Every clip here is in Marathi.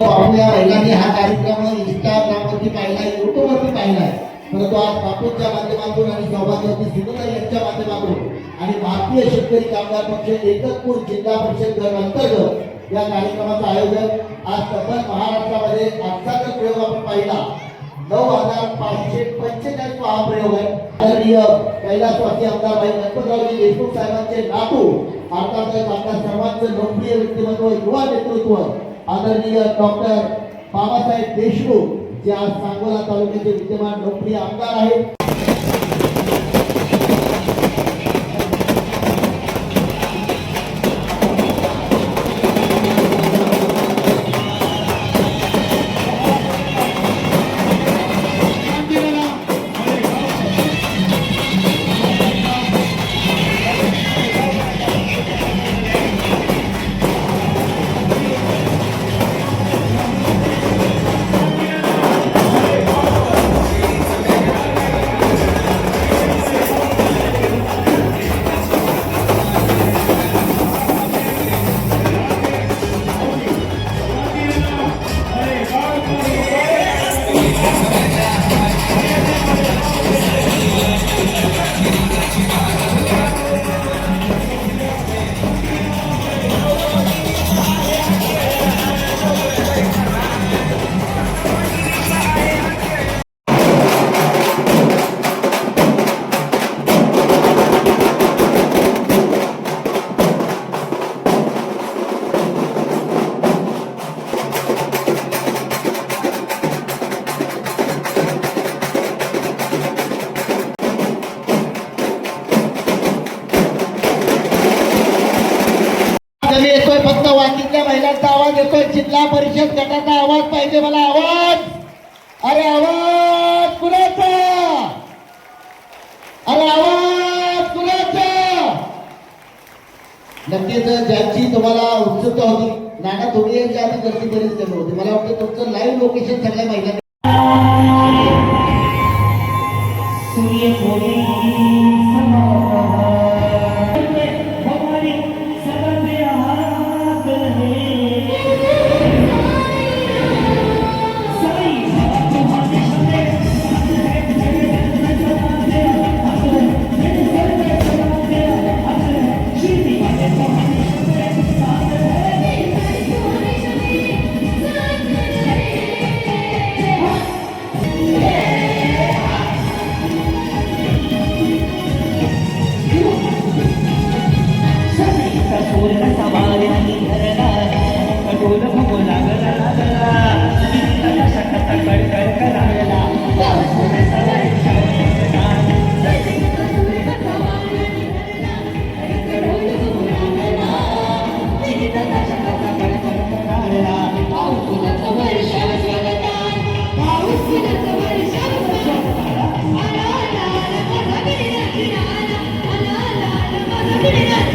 आपल्या महिलांनी हा कार्यक्रम इंस्टाग्रामवरती पाहिला युट्यूबवरती पाहिलाय परंतु आज बापूंच्या माध्यमातून आणि सौभाग्यवती सिंधुताई यांच्या माध्यमातून आणि भारतीय शेतकरी कामगार पक्ष एकतपूर जिल्हा परिषद गट अंतर्गत या कार्यक्रमाचं आयोजन आज तब्बल महाराष्ट्रामध्ये आजचा जर प्रयोग आपण पाहिला. नऊ हजार पाचशे पंचेचाळीस हा प्रयोग आहे. आदरणीय कैलासवासी आमदार भाई गणपतरावजी देशमुख साहेबांचे नातू अर्थातच आपल्या सर्वांचं लोकप्रिय व्यक्तिमत्व युवा नेतृत्व आदरणीय डॉक्टर बाबासाहेब देशमुख जे आज सांगोला तालुक्याचे विद्यमान लोकप्रिय आमदार आहेत. आवाज पाहिजे मला आवाज. अरे आवाज कुणाचा? अरे आवाज कुणाचा? नक्कीच ज्यांची तुम्हाला उत्सुकता होती नाना थोडी यांच्या आधी गर्दी बरीच कमी होती मला वाटतं तुमचं लाईव्ह लोकेशन सगळ्या महिलांनी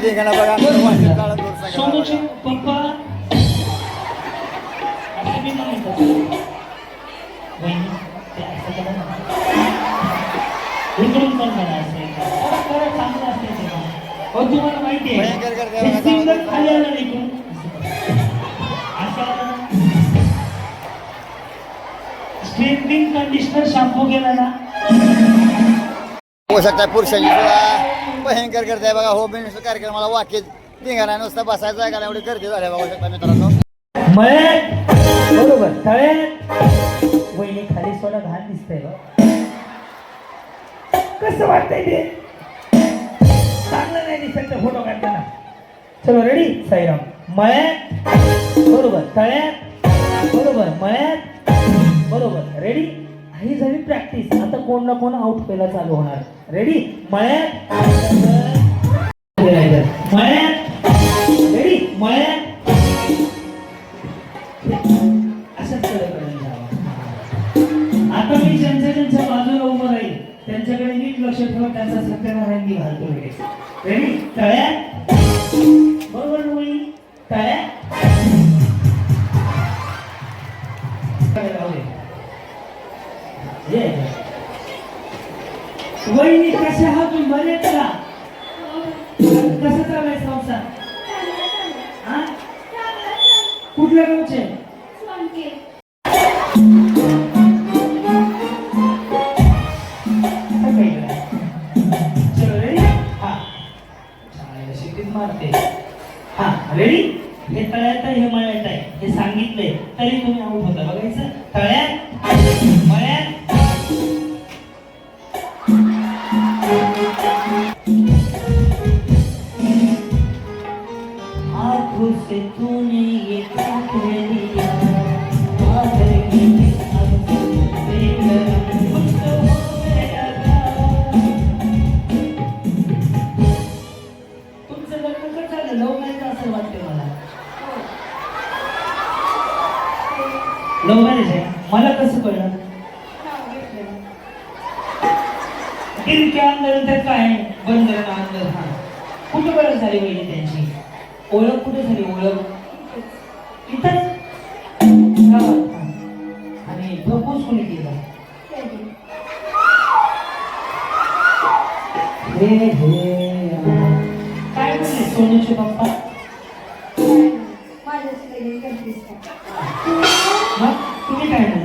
कसा आहे गाणं बघा वाशिम काळा दूर सांगा सोनूचे बघा. पप्पा असं मी म्हणतो वहिनी, ते असं करा ना. इकडून पण करा असं एकदा. करा, करा, चांगलं असतं ते काम. अहो, तुम्हाला माहिती भयंकर करते आहे बघा, हे सिंगल चांगलं. खाली आलं नाही इकडून. असं आलं ना. स्ट्रेटनिंग कंडिशनर शॅम्पू केला ना होऊ शकता पुरुषाची सुद्धा भयंकर गर्दी आहे बघा. हो बिनस कार्यक्रमाला वाक्य धिंगाणा नुसतं बसायचं आहे एवढी गर्दी झाली बघू. शकता मित्रांनो. मळ्यात बरोबर. तळ्यात वहिनी खाली सोडा घाण दिसतंय बघ. कसं वाटतंय ते? चांगलं नाही दिसत फोटो काढताना. चलो रेडी साईराम. मळ्यात बरोबर. तळ्यात बरोबर. मळ्यात बरोबर. रेडी ही झाली प्रॅक्टिस आता कोण ना कोण आउट पहिला चालू होणार. रेडी मळ्यात. मळ्यात. रेडी मळ्यात. असंच आता मी ज्यांच्या ज्यांच्या बाजूला उभं राहील त्यांच्याकडे नीट लक्ष ठेवा त्यांचा सत्यनारायण मी घालतो रेडी तळ्यात. மறுட்ட काय म्हणले सोनूचे पप्पा मग तुम्ही काय म्हणले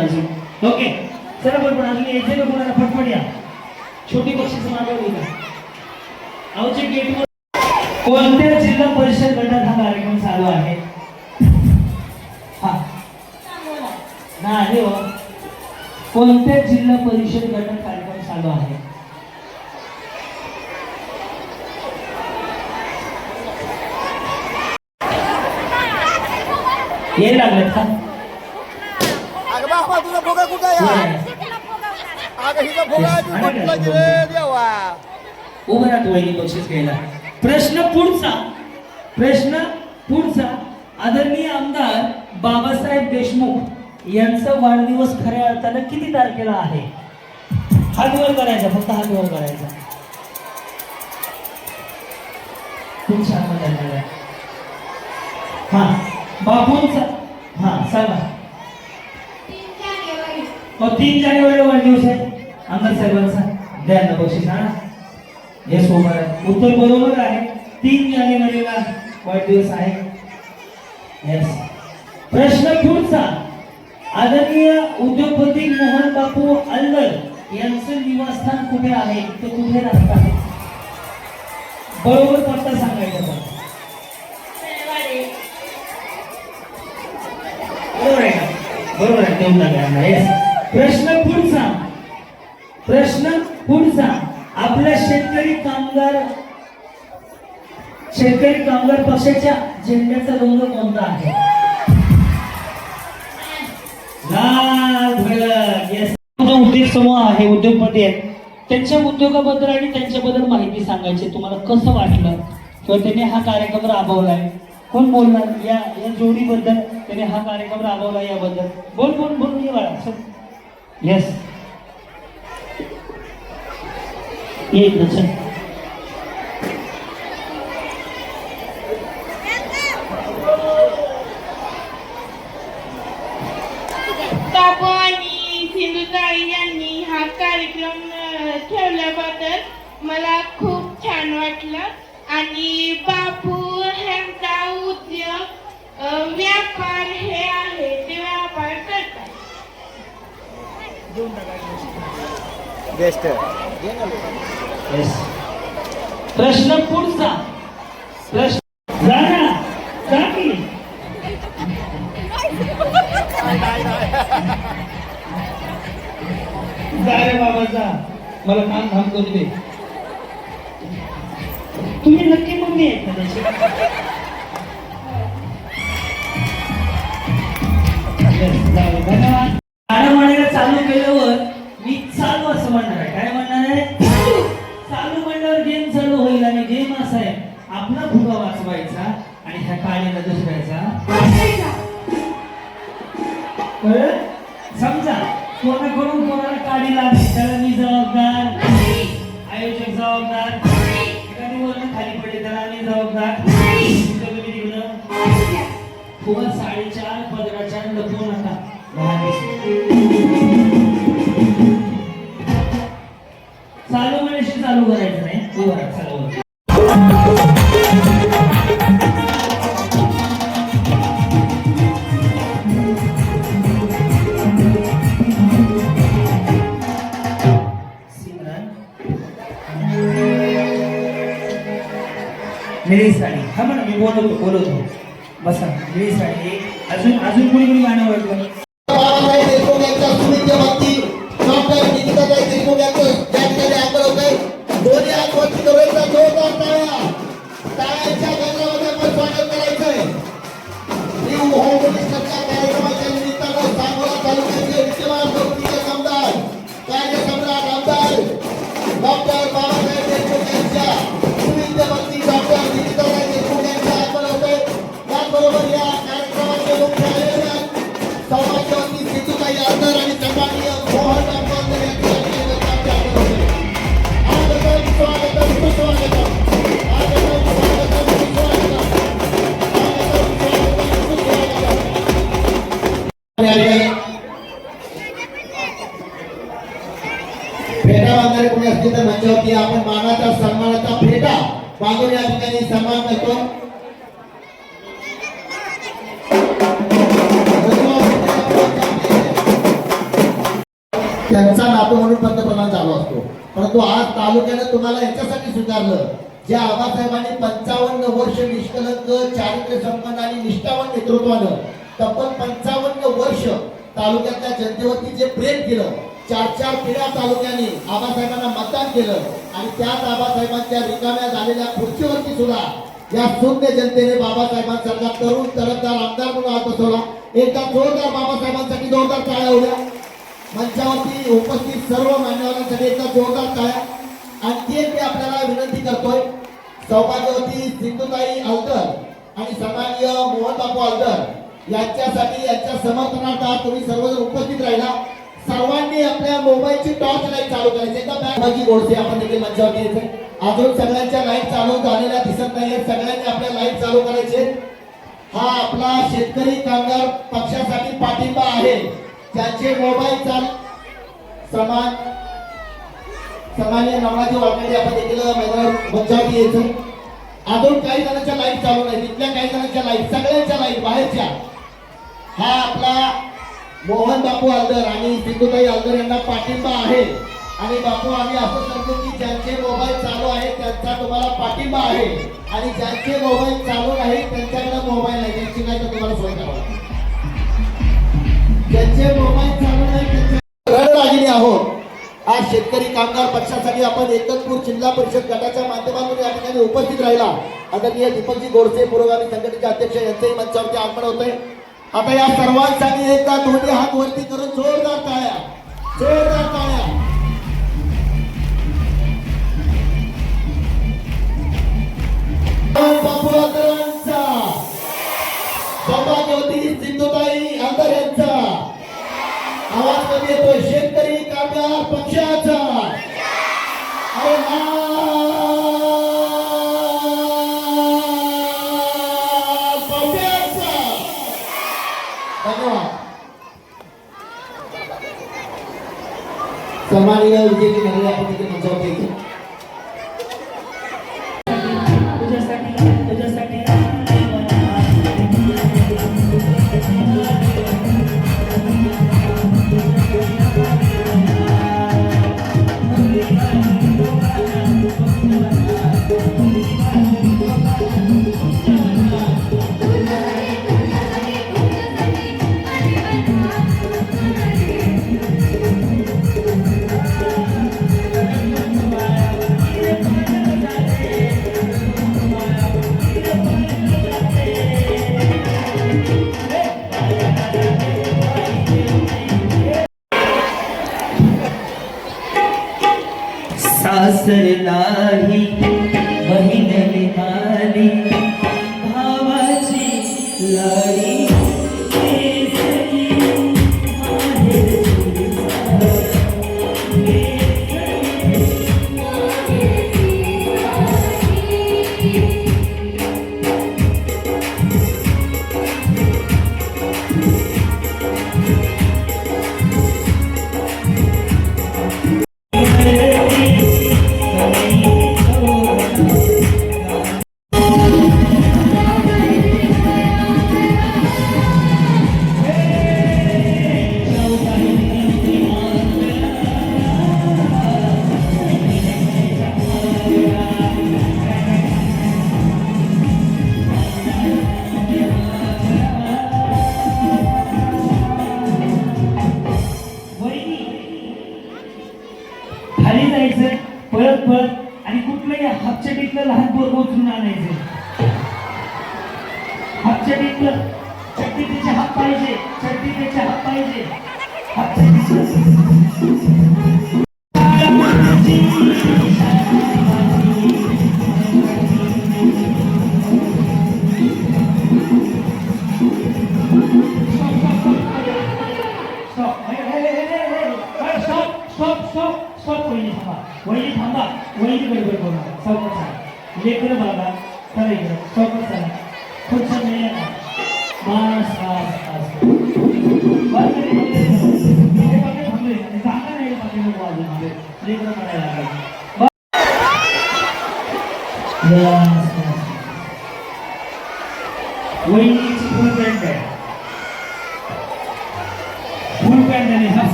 अजून. ओके चला पटपट अजून यायचं का कोणाला? पटपट या. छोटी बक्षीस मागवली का? आवचे गेट कोणत्या जिल्हा परिषद गटात हा कार्यक्रम चालू आहे? हा. नाही हो. कोणत्या जिल्हा परिषद गटात कार्यक्रम चालू आहे? ये लागलेत का अगं बाबा तुझा फुगा कुठं आहे होय. अगं हिचा देवा उभं राहत वहिनी बक्षीस घ्यायला. प्रश्न पुढचा. प्रश्न पुढचा. आदरणीय आमदार बाबासाहेब देशमुख यांचा वाढदिवस खऱ्या अर्थानं किती तारखेला आहे? हात वर करायचा फक्त हात वर करायचा हातमध्ये आलेला आहे. हा बापूंचा हा सांगा. हो तीन जानेवारी वाढदिवस? आहे आमदार साहेबांचा द्या ना बक्षीस हा? येस उभा आहे उत्तर बरोबर आहे. तीन जानेवारीला वाढदिवस आहे. येस प्रश्न पुढचा. आदरणीय उद्योगपती मोहन बापू अल्लर यांचं निवासस्थान कुठे आहे? ते कुठे राहतात बरोबर पत्ता सांगायचा पण. बरोबर आहे बरोबर आहे. येस प्रश्न पुढचा. प्रश्न पुढचा. आपल्या शेतकरी कामगार शेतकरी कामगार पक्षाच्या झेंड्याचा रंग कोणता आहे? लाल भडक. उद्योग समूह आहे उद्योगपती आहेत. त्यांच्या उद्योगाबद्दल आणि त्यांच्याबद्दल माहिती सांगायची तुम्हाला कसं वाटलं? किंवा त्यांनी हा कार्यक्रम राबवलाय? कोण बोलणार? या या जोडीबद्दल त्याने हा कार्यक्रम राबवला याबद्दल. बोल बोल बोल बाळा. येस एक चल आणि सिंधुताई यांनी हा कार्यक्रम ठेवल्याबद्दल मला खूप छान वाटलं. आणि बापू ह्यांचा उद्योग व्यापार हे आहे ते व्यापार करतात. बेस्ट. प्रश्न पुढचा. प्रश्न जा जागी जा की बाबा जा. मला काम धाम करू दे. तुम्ही नक्की मम्मी आहेत का त्याची धन्यवाद. गाणं म्हणायला चालू केल्यावर चालू असं म्हणणार आहे. काय म्हणणार आहे? चालू म्हणल्यावर गेम चालू होईल आणि गेम असा आहे. आपला फुगा वाचवायचा आणि ह्या काळीला दुसऱ्याचा. समजा कोणाकडून कोणाला काढी लागली त्याला मी जबाबदार. आयोजक जबाबदार. एखादी खाली पडली त्याला मी जबाबदार. तुमचं साडेचार पदराच्या लपवू नका. तालुक्यानं याच्यासाठी स्वीकारलं ज्या आबासाहेबांनी पंचावन्न वर्ष निष्कलंक चारित्र्य संपन्न आणि निष्ठावान नेतृत्वानं तब्बल पंचावन्न वर्ष तालुक्यातल्या जनतेवरती जे प्रेम केलं चार चार पिढ्या तालुक्याने आबासाहेबांना मतदान केलं आणि त्याच आबासाहेबांच्या रिकाम्या झालेल्या खुर्चीवरती सुद्धा या शून्य जनतेने बाबासाहेबांसारखा तरुण तरफदार आमदार म्हणून हात बसवला. एकदा जोरदार बाबासाहेबांसाठी जोरदार टाळ्या होत्या मंचावरती उपस्थित सर्व मान्यवरांसाठी एकदा जोरदार टाळ्या. आणखी एक मी आपल्याला विनंती करतोय. सौभाग्यवती सिंधुताई अलकर आणि सामान्य मोहन बापू यांच्यासाठी यांच्या समर्थनार्थ तुम्ही सर्वजण उपस्थित राहिला. सर्वांनी आपल्या मोबाईलची टॉर्च लाइट चालू करायची. एकदा बॅगची गोडसे आपण देखील मंचावरती येते अजून सगळ्यांच्या लाइट चालू झालेल्या दिसत नाही सगळ्यांनी आपल्या लाइट चालू करायचे. हा आपला शेतकरी कामगार पक्षासाठी पाठिंबा आहे. ज्यांचे मोबाईल चाल समान सामान्य नावाची वाटणी आपण देखील मैदानावर मंचावरती यायचो अजून काही जणांच्या लाइट चालू नाही तिथल्या काही जणांच्या लाइट सगळ्यांच्या लाइट बाहेरच्या. हा आपला मोहन बापू आलदर आणि सिंधुताई आलदर यांना पाठिंबा आहे. आणि बापू आम्ही असं सांगतो की ज्यांचे मोबाईल चालू आहे त्यांचा तुम्हाला पाठिंबा आहे. आणि ज्यांचे मोबाईल चालू नाही त्यांच्याकडे मोबाईल नाही. त्यांची काय तर तुम्हाला सोय करावा ज्यांचे मोबाईल चालू नाही त्यांच्या आहोत. आज शेतकरी कामगार पक्षासाठी आपण एकतपूर जिल्हा परिषद गटाच्या माध्यमातून या ठिकाणी उपस्थित राहिला. आदरणीय दीपकजी गोडसे पुरोगामी संघटनेचे अध्यक्ष यांचंही मंचावरती आगमन होतंय. आता या सर्वांसाठी एकदा दोन्ही हात वरती करून जोरदार टाळ्या. जोरदार टाळ्या.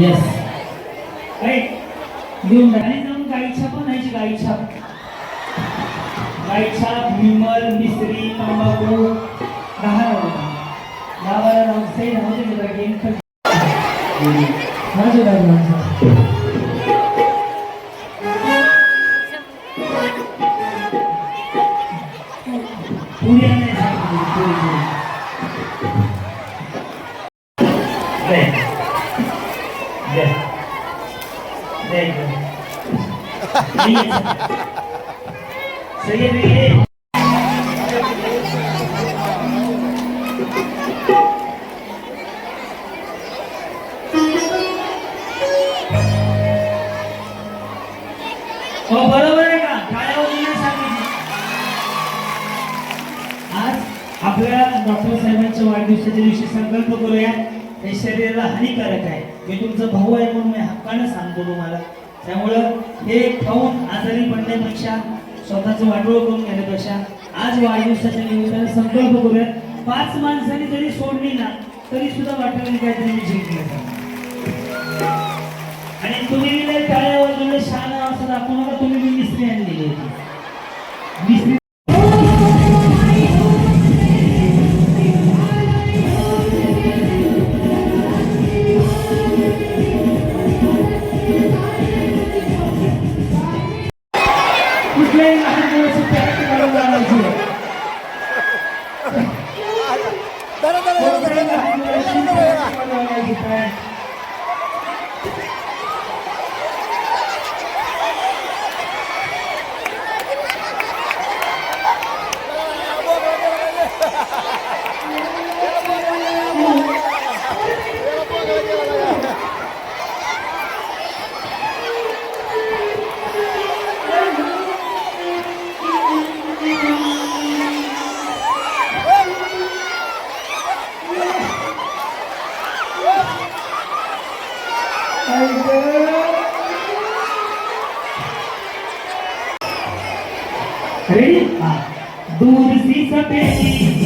येस राईट घेऊन जा आणि जाऊन गाई संकल्प करूया. हे शरीराला हानिकारक आहे. मी तुमचा भाऊ आहे म्हणून मी हक्कानं सांगतो तुम्हाला. त्यामुळं हे खाऊन आजारी पडण्यापेक्षा स्वतःचं वाटोळ करून घेण्यापेक्षा आज वाढदिवसाच्या निमित्ताने संकल्प करूया. पाच माणसांनी जरी सोडली ना तरी सुद्धा वाटलं काहीतरी मी जिंकलं. आणि तुम्ही बी लय टाळ्या वाजवले असं दाखवू नका तुम्ही मी मिस्त्री आणलेली होती. मिस्त्री रेडी हा दूध सी सफेदी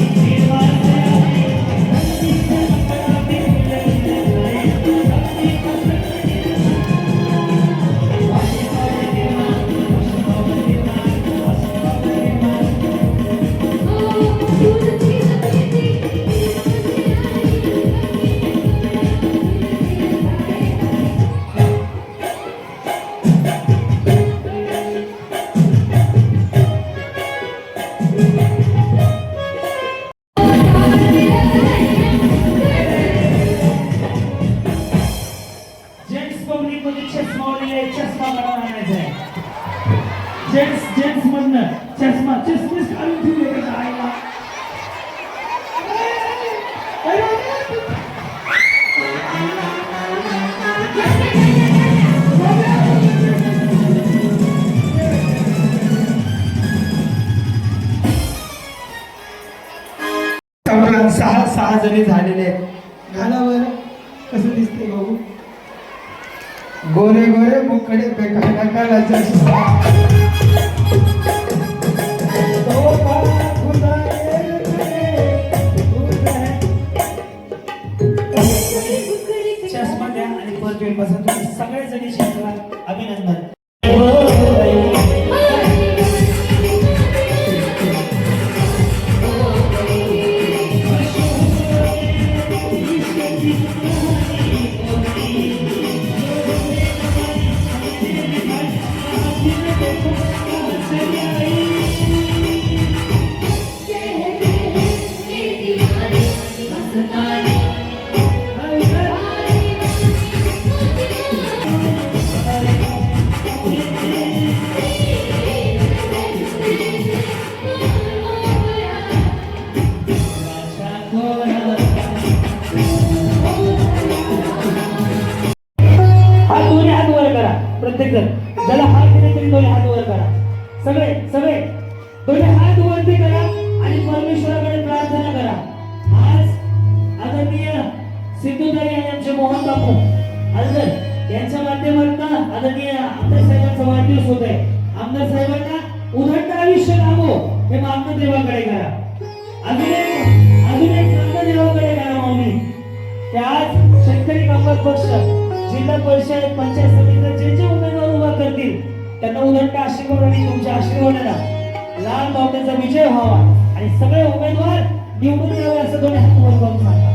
सहा जणी झालेले आहेत. कस कसं दिसते बघू? गोरे गोरे मुकडे बेकार शेतकरी कामगार पक्ष जिल्हा परिषद पंचायत समितीला जे जे उमेदवार उभा करतील त्यांना उदंड आशीर्वाद आणि तुमच्या आशीर्वादाला लाल बावट्याचा विजय व्हावा आणि सगळे उमेदवार निवडून यावे असं दोन्ही हात वर करून सांगा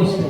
आता